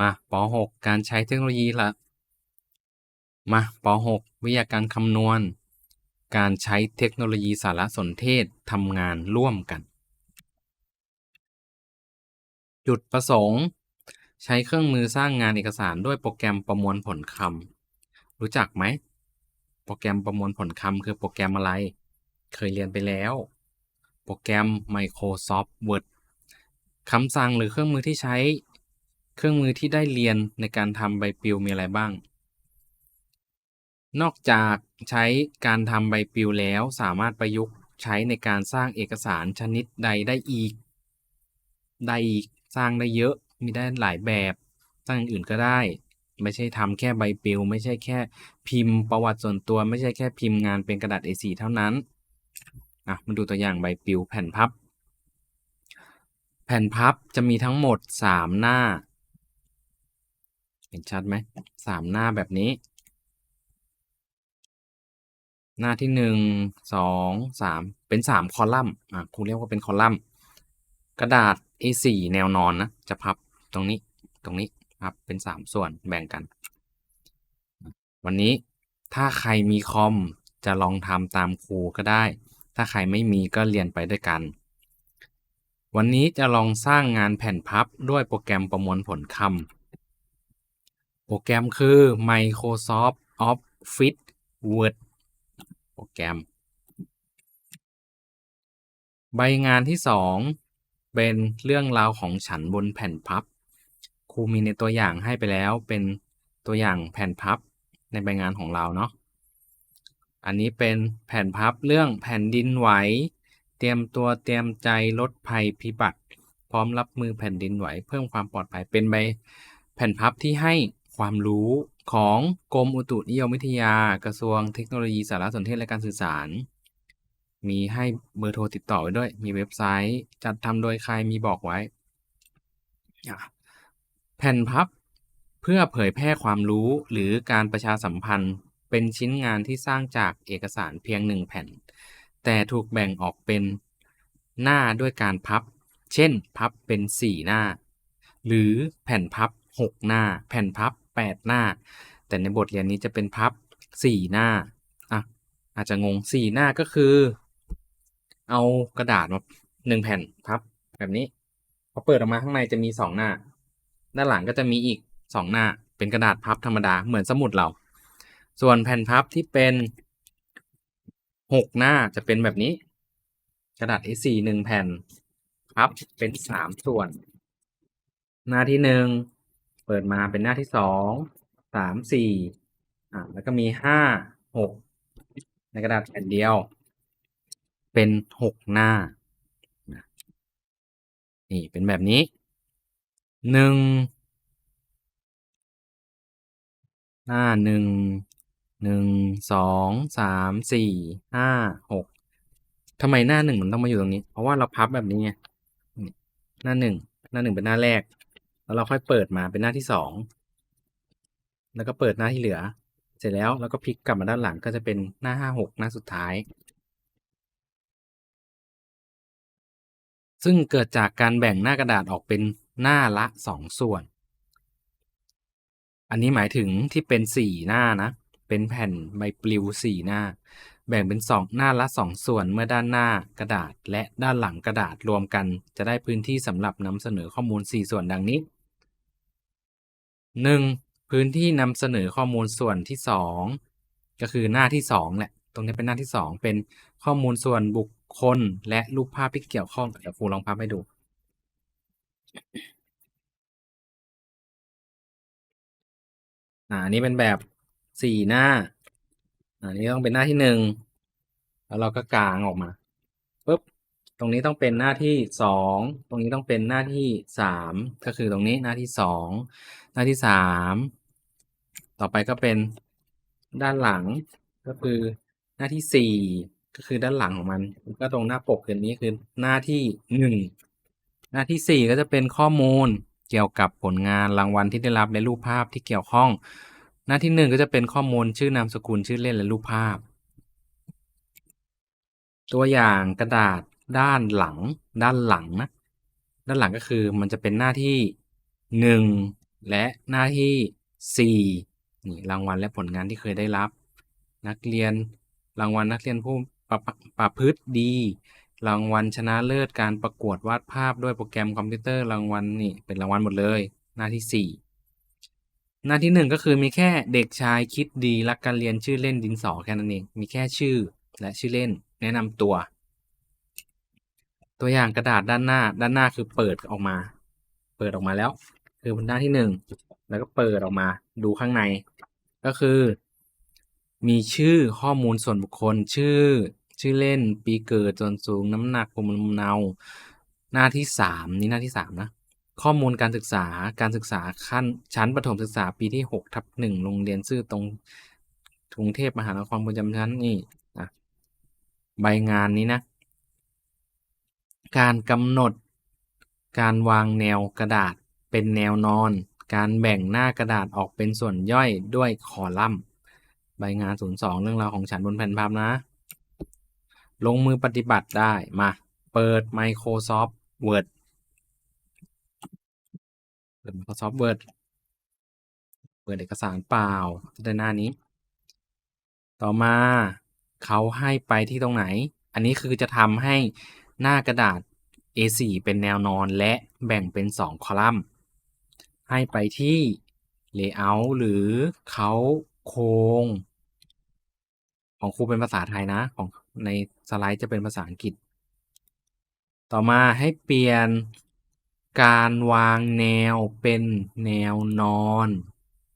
มาป .6 การใช้เทคโนโลยีละมาป .6 วิทยาการคำนวณ การใช้เทคโนโลยีสารสนเทศทำงานร่วมกัน จุดประสงค์ ใช้เครื่องมือสร้างงานเอกสารด้วยโปรแกรมประมวลผลคำรู้จักไหม โปรแกรมประมวลผลคำคือโปรแกรมอะไร เคยเรียนไปแล้ว โปรแกรม Microsoft Word คำสั่งหรือเครื่องมือที่ใช้ เครื่องมือที่ได้เรียนในการทำใบปลิวมีอะไรบ้าง นอกจากใช้การทำใบปลิวแล้วสามารถประยุกต์ใช้ในการสร้างเอกสารชนิดใดได้อีก ได้อีกสร้างได้เยอะมีได้หลายแบบสร้างอย่างอื่นก็ได้ ไม่ใช่ทำแค่ใบปลิว ไม่ใช่แค่พิมพ์ประวัติส่วนตัว ไม่ใช่แค่พิมพ์งานเป็นกระดาษ A4 เท่านั้นอะมาดูตัวอย่างใบปลิวแผ่นพับ แผ่นพับจะมีทั้งหมด 3 หน้า เห็นชัดไหมสามหน้าแบบนี้ หน้าที่หนึ่งสองสามเป็นสามคอลัมน์อะครูเรียกว่าเป็นคอลัมน์ กระดาษ A4 แนวนอนนะจะพับตรงนี้ตรงนี้พับเป็นสามส่วนแบ่งกัน วันนี้ถ้าใครมีคอมจะลองทำตามครูก็ได้ ถ้าใครไม่มีก็เรียนไปด้วยกัน วันนี้จะลองสร้างงานแผ่นพับด้วยโปรแกรมประมวลผลคำ โปรแกรมคือ Microsoft Office Word โปรแกรม ใบงานที่ 2 เป็นเรื่องราวของฉันบนแผ่นพับ ครูมีในตัวอย่างให้ไปแล้วเป็นตัวอย่างแผ่นพับในใบงานของเราเนาะ อันนี้เป็นแผ่นพับเรื่องแผ่นดินไหว เตรียมตัวเตรียมใจลดภัยพิบัติ พร้อมรับมือแผ่นดินไหว เพิ่มความปลอดภัยเป็นใบแผ่นพับที่ให้ ความรู้ของกรมอุตุนิยมวิทยากระทรวงเทคโนโลยีสารสนเทศและการสื่อสาร มีให้เบอร์โทรติดต่อไว้ด้วย มีเว็บไซต์จัดทำโดยใครมีบอกไว้ แผ่นพับเพื่อเผยแพร่ความรู้หรือการประชาสัมพันธ์เป็นชิ้นงานที่สร้างจากเอกสารเพียงหนึ่งแผ่น แต่ถูกแบ่งออกเป็นหน้าด้วยการพับ เช่น พับเป็น 4 หน้า หรือแผ่นพับ 6 หน้า แผ่นพับ 8 หน้า แต่ในบทเรียนนี้จะเป็นพับ 4 หน้าอะอาจจะงง 4 หน้าก็คือ เอากระดาษมาหนึ่งแผ่นพับ แบบนี้พอเปิดออกมาข้างในจะมี 2 หน้า ด้านหลังก็จะมีอีก 2 หน้า เป็นกระดาษพับธรรมดาเหมือนสมุดเรา ส่วนแผ่นพับที่เป็น 6 หน้าจะเป็นแบบนี้ กระดาษ A4 หนึ่งแผ่นพับเป็น 3 ส่วน หน้าที่หนึ่ง เปิดมาเป็นหน้าที่สองสามสี่อ่าแล้วก็มีห้าหกในกระดาษแผ่นเดียว เป็นหกหน้านี่เป็นแบบนี้หนึ่งหน้าหนึ่งหนึ่งสองสามสี่ห้าหกทำไมหน้าหนึ่งมันต้องมาอยู่ตรงนี้ เพราะว่าเราพับแบบนี้ไงหน้าหนึ่งหน้าหนึ่งเป็นหน้าแรก แล้วเราค่อยเปิดมาเป็นหน้าที่สองแล้วก็เปิดหน้าที่เหลือ เสร็จแล้วแล้วก็พลิกกลับมาด้านหลังก็จะเป็นหน้าห้าหกหน้าสุดท้าย ซึ่งเกิดจากการแบ่งหน้ากระดาษออกเป็นหน้าละสองส่วน อันนี้หมายถึงที่เป็นสี่หน้านะ เป็นแผ่นใบปลิวสี่หน้า แบ่งเป็นสองหน้าละสองส่วนเมื่อด้านหน้ากระดาษ และด้านหลังกระดาษรวมกัน จะได้พื้นที่สำหรับนำเสนอข้อมูล 4 ส่วนดังนี้ 1. พื้นที่นำเสนอข้อมูลส่วนที่ 2 ก็คือหน้าที่2แหละ ตรงนี้เป็นหน้าที่ 2 เป็นข้อมูลส่วนบุคคลและรูปภาพที่เกี่ยวข้องเดี๋ยวครูลองพับให้ดู อ่านี้เป็นแบบสี่หน้า อันนี้ต้องเป็นหน้าที่หนึ่งแล้วเราก็กางออกมา ตรงนี้ต้องเป็นหน้าที่สองตรงนี้ต้องเป็นหน้าที่สามก็คือตรงนี้หน้าที่สองหน้าที่สามต่อไปก็เป็นด้านหลังก็คือหน้าที่สี่ก็คือด้านหลังของมัน ก็ตรงหน้าปกคือนี้คือหน้าที่หนึ่งหน้าที่สี่ก็จะเป็นข้อมูลเกี่ยวกับผลงานรางวัลที่ได้รับและรูปภาพที่เกี่ยวข้อง หน้าที่หนึ่งก็จะเป็นข้อมูลชื่อนามสกุลชื่อเล่นและรูปภาพ ตัวอย่างกระดาษ ด้านหลัง ด้านหลังนะ ด้านหลังก็คือมันจะเป็นหน้าที่หนึ่งและหน้าที่สี่นี่รางวัลและผลงานที่เคยได้รับ นักเรียนรางวัลนักเรียนผู้ประประพฤติดี รางวัลชนะเลิศการประกวดวาดภาพด้วยโปรแกรมคอมพิวเตอร์รางวัลนี่เป็นรางวัลหมดเลย หน้าที่สี่หน้าที่หนึ่งก็คือมีแค่เด็กชายคิดดีรักการเรียนชื่อเล่นดินสอแค่นั้นเองมีแค่ชื่อและชื่อเล่นแนะนำตัว ตัวอย่างกระดาษด้านหน้า ด้านหน้าคือเปิดออกมา เปิดออกมาแล้ว คือหน้าที่หนึ่งแล้วก็เปิดออกมาดูข้างใน ก็คือ มีชื่อข้อมูลส่วนบุคคล ชื่อ ชื่อเล่น ปีเกิดส่วนสูง น้ำหนักภูมิลำเนา หน้าที่สามนี่หน้าที่สามนะ ข้อมูลการศึกษา การศึกษาขั้นชั้นประถมศึกษาปีที่หกทับหนึ่งโรงเรียนซื่อตรงกรุงเทพมหานครประจำชั้นนี่นะใบงานนี้นะ การกำหนด การวางแนวกระดาษเป็นแนวนอน การแบ่งหน้ากระดาษออกเป็นส่วนย่อยด้วยคอลัมน์ ใบงาน 02 เรื่องราวของฉันบนแผ่นภาพนะ ลงมือปฏิบัติได้ มา เปิด Microsoft Word เปิด Microsoft Word เปิดเอกสารเปล่าจะได้หน้านี้ ต่อมาเขาให้ไปที่ตรงไหน อันนี้คือจะทำให้ หน้ากระดาษ A4 เป็นแนวนอนและแบ่งเป็น 2 คอลัมน์ ให้ไปที่ Layout หรือเขาโครงของครูเป็นภาษาไทยนะของในสไลด์จะเป็นภาษาอังกฤษ ต่อมาให้เปลี่ยนการวางแนวเป็นแนวนอน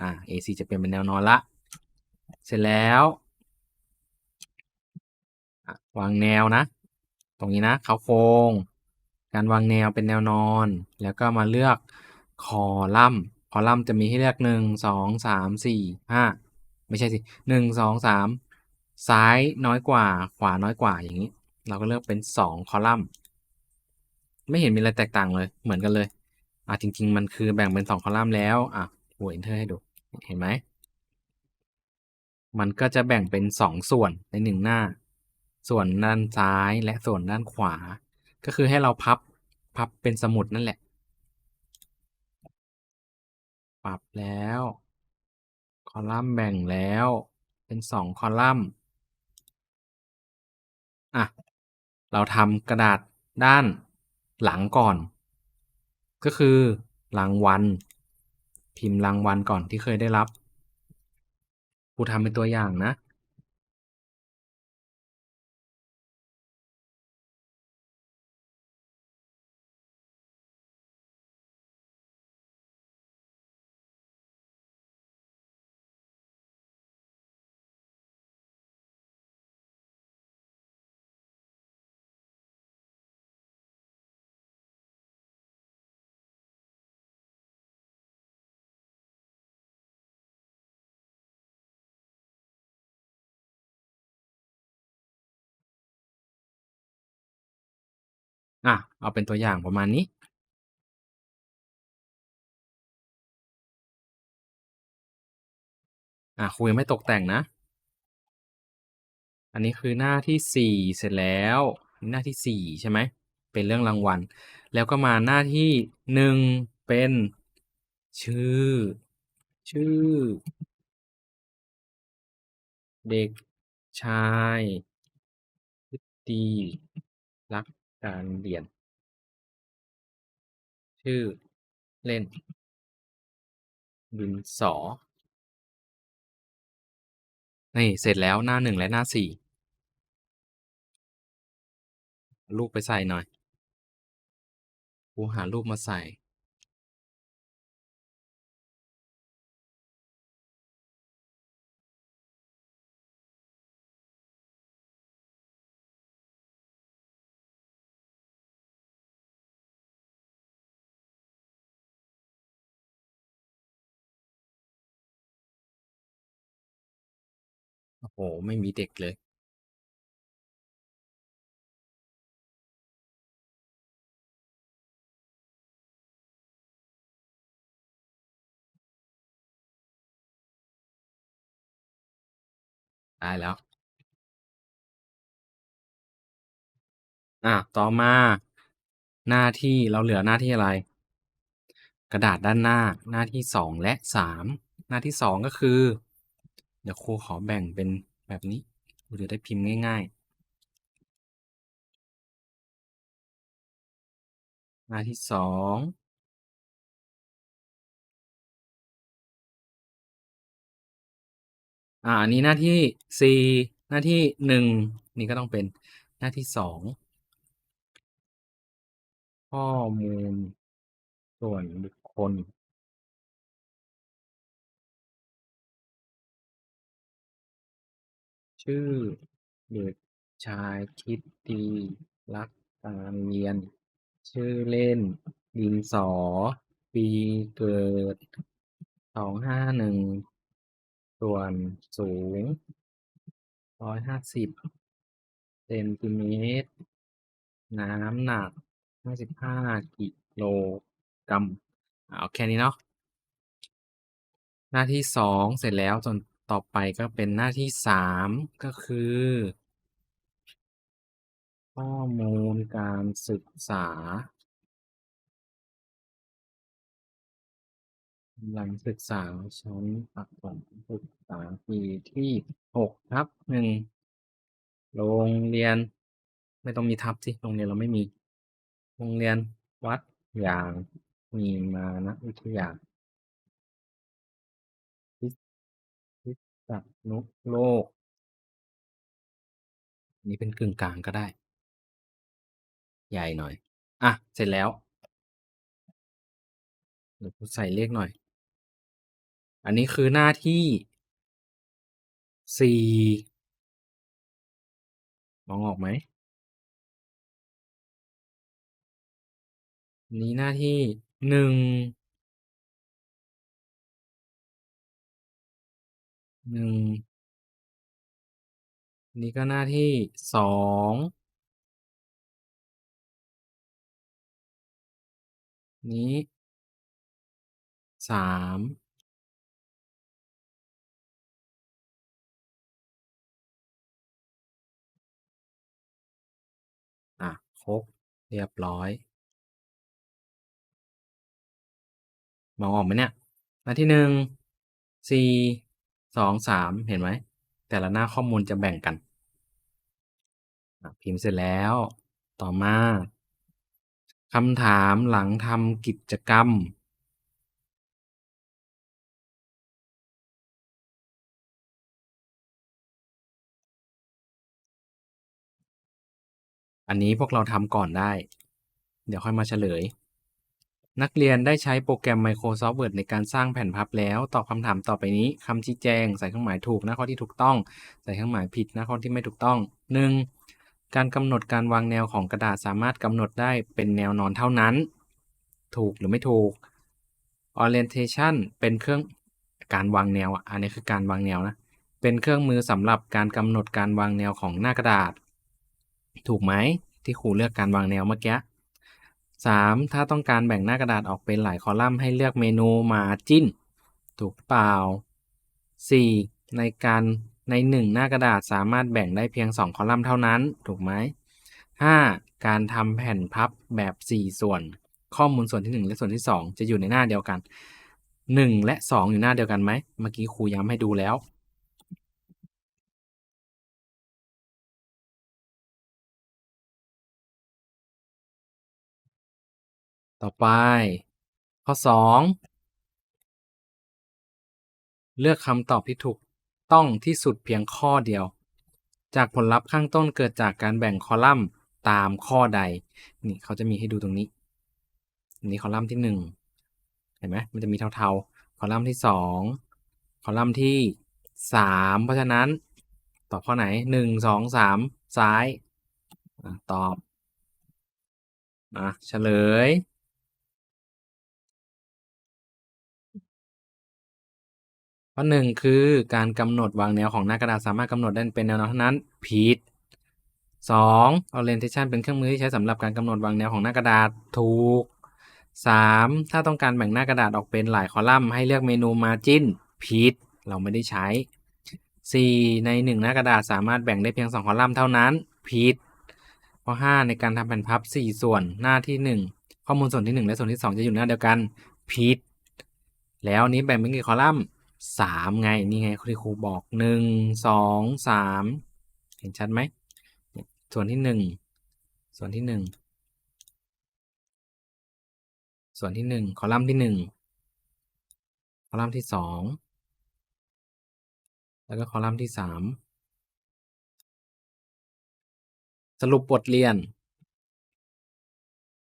อ่า A4 จะเปลี่ยนเป็นแนวนอนละ เสร็จแล้ว วางแนวนะ ตรงนี้นะเขาโครงการวางแนวเป็นแนวนอน แล้วก็มาเลือกคอลัมน์คอลัมน์จะมีให้เลือกหนึ่งสองสามสี่ห้าไม่ใช่สิหนึ่งสองสามซ้ายน้อยกว่า ขวาน้อยกว่าอย่างนี้ เราก็เลือกเป็นสองคอลัมน์ ไม่เห็นมีอะไรแตกต่างเลย เหมือนกันเลย อะจริง ๆ มันคือแบ่งเป็นสองคอลัมน์แล้ว อะหัวเอนเทอร์ให้ดู เห็นไหม มันก็จะแบ่งเป็นสองส่วนในหนึ่งหน้า ส่วนด้านซ้ายและส่วนด้านขวา ก็คือให้เราพับพับเป็นสมุดนั่นแหละ ปรับแล้ว คอลัมน์แบ่งแล้วเป็นสองคอลัมน์อะเราทำกระดาษด้านหลังก่อน ก็คือรางวัล พิมพ์รางวัลก่อนที่เคยได้รับครูทำเป็นตัวอย่างนะ อะ เอาเป็นตัวอย่างประมาณนี้อะครูยังไม่ตกแต่งนะ อันนี้คือหน้าที่สี่เสร็จแล้ว หน้าที่สี่ใช่ไหม เป็นเรื่องรางวัล แล้วก็มาหน้าที่หนึ่งเป็น ชื่อ ชื่อ เด็กชายคิดดีรัก การเรียน ชื่อเล่น ดินสอ นี่ เสร็จแล้วหน้าหนึ่งและหน้าสี่ รูปไปใส่หน่อย กูหารูปมาใส่ โอ้โห ไม่มีเด็กเลยได้แล้ว อะต่อมา หน้าที่ เราเหลือหน้าที่อะไร กระดาษด้านหน้า หน้าที่สองและสามหน้าที่สองก็คือ เดี๋ยวครูขอแบ่งเป็นแบบนี้ครูจะได้พิมพ์ง่ายๆ หน้าที่สองอ่าอันนี้หน้าที่สี่หน้าที่หนึ่งนี่ก็ต้องเป็นหน้าที่สองข้อมูลส่วนบุคคล ชื่อเด็กชายคิดดีรักการเรียน ชื่อเล่น ดินสอ ปีเกิด สองห้าหนึ่ง ส่วนสูง ร้อยห้าสิบ เซนติเมตร น้ำหนักห้าสิบห้ากิโลกรัมเอาแค่นี้เนาะ หน้าที่สองเสร็จแล้วจน ต่อไปก็เป็นหน้าที่สามก็คือ ข้อมูลการศึกษาหลังศึกษาชั้นประถมศึกษาปีที่หกทับหนึ่งโรงเรียน ไม่ต้องมีทับสิโรงเรียนเราไม่มี โรงเรียนวัดอย่างมีมานะวิทยา พิษณุโลกนี่เป็นกึ่งกลางก็ได้ ใหญ่หน่อย อะ เสร็จแล้วเดี๋ยวกูใส่เลขหน่อย อันนี้คือหน้าที่สี่มองออกไหม นี้หน้าที่หนึ่ง หนึ่ง นี่ก็หน้าที่สอง นี้สาม อะ ครบ เรียบร้อย มองออกไหมเนี่ย หน้าที่หนึ่ง สี่ สองสามเห็นไหม แต่ละหน้าข้อมูลจะแบ่งกัน พิมพ์เสร็จแล้ว ต่อมาคำถามหลังทำกิจกรรม อันนี้พวกเราทำก่อนได้ เดี๋ยวค่อยมาเฉลย นักเรียนได้ใช้โปรแกรม Microsoft Word ในการสร้างแผ่นพับแล้ว ตอบคำถามต่อไปนี้คำชี้แจง ใส่เครื่องหมายถูกหน้าข้อที่ถูกต้อง ใส่เครื่องหมายผิดหน้าข้อที่ไม่ถูกต้อง 1. การกำหนดการวางแนวของกระดาษสามารถกำหนดได้เป็นแนวนอนเท่านั้น ถูกหรือไม่ถูก orientation เป็นเครื่องการวางแนวอะอันนี้คือการวางแนวนะเป็นเครื่องมือสำหรับการกำหนดการวางแนวของหน้ากระดาษ ถูกไหมที่ครูเลือกการวางแนวเมื่อกี้ 3. ถ้าต้องการแบ่งหน้ากระดาษออกเป็นหลายคอลัมน์ให้เลือกเมนูมาจิ้นถูกเปล่า 4. ในการในหนึ่งหน้ากระดาษสามารถแบ่งได้เพียง 2 คอลัมน์เท่านั้น ถูกไหม 5. การทำแผ่นพับแบบ 4 ส่วน ข้อมูลส่วนที่ 1 และส่วนที่ 2 จะอยู่ในหน้าเดียวกัน 1 และ 2 อยู่หน้าเดียวกันไหม เมื่อกี้ครูย้ำให้ดูแล้ว ต่อไป ข้อ 2 เลือกคำตอบที่ถูกต้องที่สุดเพียงข้อเดียว จากผลลัพธ์ข้างต้นเกิดจากการแบ่งคอลัมน์ตามข้อใด นี่เขาจะมีให้ดูตรงนี้ นี่คอลัมน์ที่หนึ่งเห็นไหมมันจะมีเทาๆ คอลัมน์ที่สองคอลัมน์ที่สามเพราะฉะนั้น ตอบข้อไหนหนึ่งสองสามซ้าย ตอบอะเฉลย อหนึ่งคือการกำหนดวางแนวของหน้ากระดาษสามารถกำหนดได้เป็นแนวนอนเท่านั้นผิด 2. orientation เป็นเครื่องมือที่ใช้สำหรับการกำหนดวางแนวของหน้ากระดาษถูก 3. ถ้าต้องการแบ่งหน้ากระดาษออกเป็นหลายคอลัมน์ให้เลือกเมนู margin ผิด เราไม่ได้ใช้ 4. ใน 1 หน้ากระดาษสามารถแบ่งได้เพียง 2 คอลัมน์เท่านั้นผิดข้อ5ในการทำแผ่นพับ 4 ส่วนหน้าที่ 1 ข้อมูลส่วนที่ 1 และส่วนที่ 2 จะอยู่หน้าเดียวกันผิดแล้วนี้แบ่งเป็นกี่คอลัมน์ สามไง นี่ไงที่ครูบอกหนึ่งสองสามเห็นชัดไหม ส่วนที่หนึ่งส่วนที่หนึ่งส่วนที่หนึ่งคอลัมน์ที่หนึ่งคอลัมน์ที่สองแล้วก็คอลัมน์ที่สามสรุปบทเรียน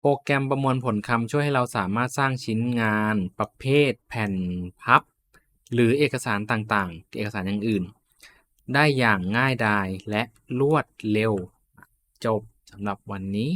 โปรแกรมประมวลผลคำช่วยให้เราสามารถสร้างชิ้นงานประเภทแผ่นพับ หรือเอกสารต่างๆ เอกสารอย่างอื่น ได้อย่างง่ายดายและรวดเร็ว จบสำหรับวันนี้